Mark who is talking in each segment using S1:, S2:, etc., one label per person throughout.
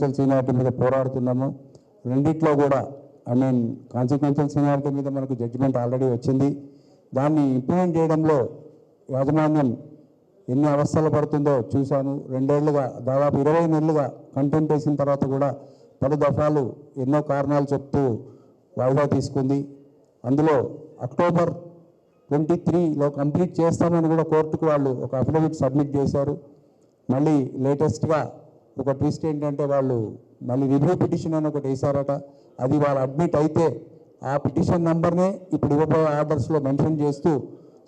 S1: Consequential seniority మీద పోరాడుతున్నాము. రెండిట్లో కూడా ఐ మీన్ కాన్సిక్వెన్షియల్ సీనియారిటీ మీద మనకు జడ్జిమెంట్ ఆల్రెడీ వచ్చింది. దాన్ని ఇంప్లిమెంట్ చేయడంలో యాజమాన్యం ఎన్ని అవస్థలు పడుతుందో చూశాను. రెండేళ్ళుగా దాదాపు ఇరవై నెలలుగా కంటెంట్ వేసిన తర్వాత కూడా పలు దఫాలు ఎన్నో కారణాలు చెప్తూ వాయిదా తీసుకుంది. అందులో అక్టోబర్ ట్వంటీ త్రీలో కంప్లీట్ చేస్తామని కూడా కోర్టుకు వాళ్ళు ఒక అఫిడవిట్ సబ్మిట్ చేశారు. మళ్ళీ లేటెస్ట్గా ఒక ట్విస్ట్ ఏంటంటే వాళ్ళు మళ్ళీ రివ్యూ పిటిషన్ అని ఒకటి వేశారట. అది వాళ్ళు అడ్మిట్ అయితే ఆ పిటిషన్ నంబర్నే ఇప్పుడు ఇవ్వబోయే ఆర్డర్స్లో మెన్షన్ చేస్తూ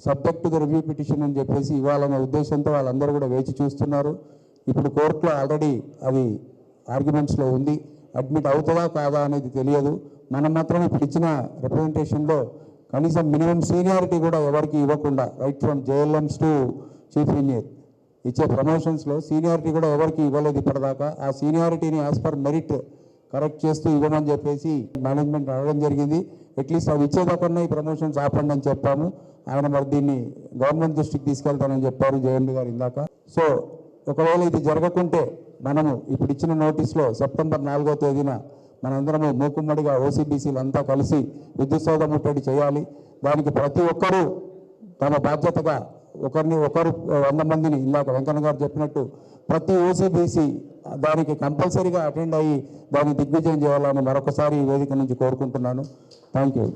S1: సబ్జెక్ట్ టు రివ్యూ పిటిషన్ అని చెప్పేసి ఇవ్వాలన్న ఉద్దేశంతో వాళ్ళందరూ కూడా వేచి చూస్తున్నారు. ఇప్పుడు కోర్టులో ఆల్రెడీ అది ఆర్గ్యుమెంట్స్లో ఉంది. అడ్మిట్ అవుతుందా కాదా అనేది తెలియదు. మనం మాత్రం ఇప్పుడు ఇచ్చిన రిప్రజెంటేషన్లో కనీసం మినిమం సీనియారిటీ కూడా ఎవరికి ఇవ్వకుండా right from JLMs to chief engineer. ఇచ్చే ప్రమోషన్స్లో సీనియారిటీ కూడా ఎవరికి ఇవ్వలేదు ఇప్పటిదాకా. ఆ సీనియారిటీని యాజ్ పర్ మెరిట్ కరెక్ట్ చేస్తూ ఇవ్వమని చెప్పేసి మేనేజ్మెంట్ అడగడం జరిగింది. అట్లీస్ట్ అవి ఇచ్చేదాకన్నా ఈ ప్రమోషన్స్ ఆపండి అని చెప్పాము. ఆయన మరి దీన్ని గవర్నమెంట్ దృష్టికి తీసుకెళ్తానని చెప్పారు జయంత్ గారు ఇందాక. సో ఒకవేళ ఇది జరగకుంటే మనము ఇప్పుడు ఇచ్చిన నోటీస్లో సెప్టెంబర్ నాలుగో తేదీన మనందరము మూకుమ్మడిగా ఓసీబీసీలు అంతా కలిసి విద్యుత్ సౌధ ముట్టడి చేయాలి. దానికి ప్రతి ఒక్కరూ తమ బాధ్యతగా ఒకరిని ఒకరు వంద మందిని ఇందాక వెంకన్న గారు చెప్పినట్టు ప్రతి ఓసీబీసీ దానికి కంపల్సరీగా అటెండ్ అయ్యి దాన్ని దిగ్విజయం చేయాలని మరొకసారి ఈ వేదిక నుంచి కోరుకుంటున్నాను. Thank you